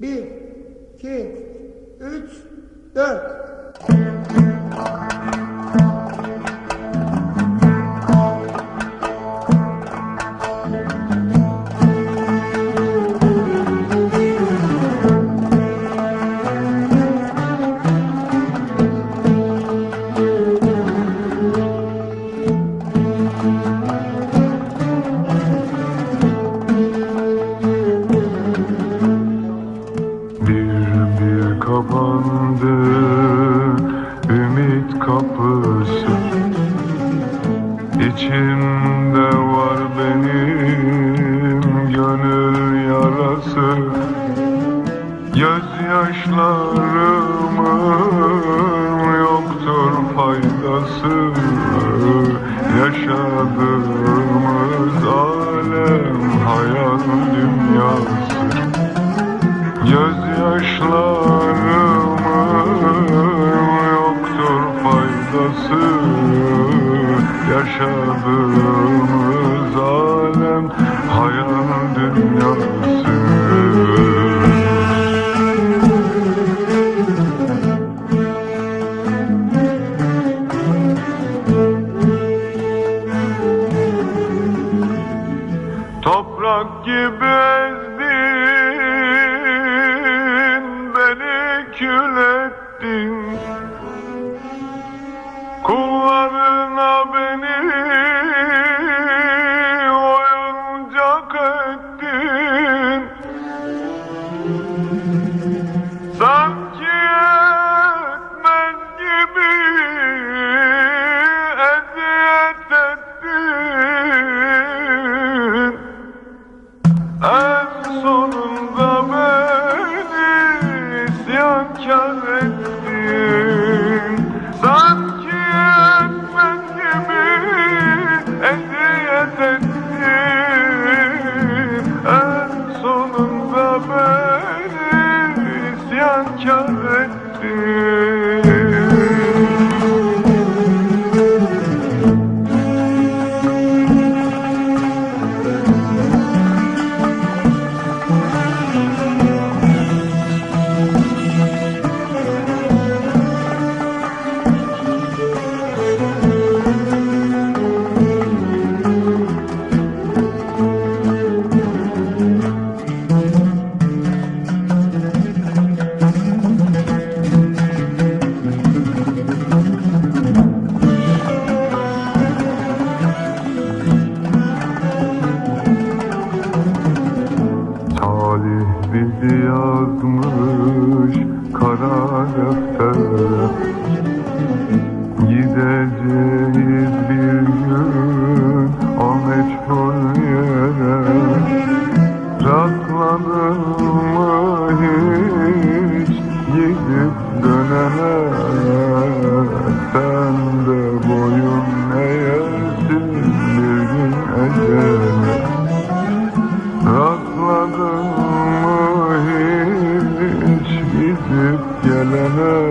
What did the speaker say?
Bir, iki, üç, dört. Kapandı ümit kapısı. İçimde var benim gönül yarası. Gözyaşlarımın yoktur faydası. Yaşadığımız alem hayal dünyası. Gözyaşlarımın faydası Yaşadığımız alem hayal dünyası. Toprak gibi ezdin Beni kül mucho tarafta Gideceğiz bir gün o meçhul yere. Rastladın mı hiç gidip dönene Sen de boy Uh-huh.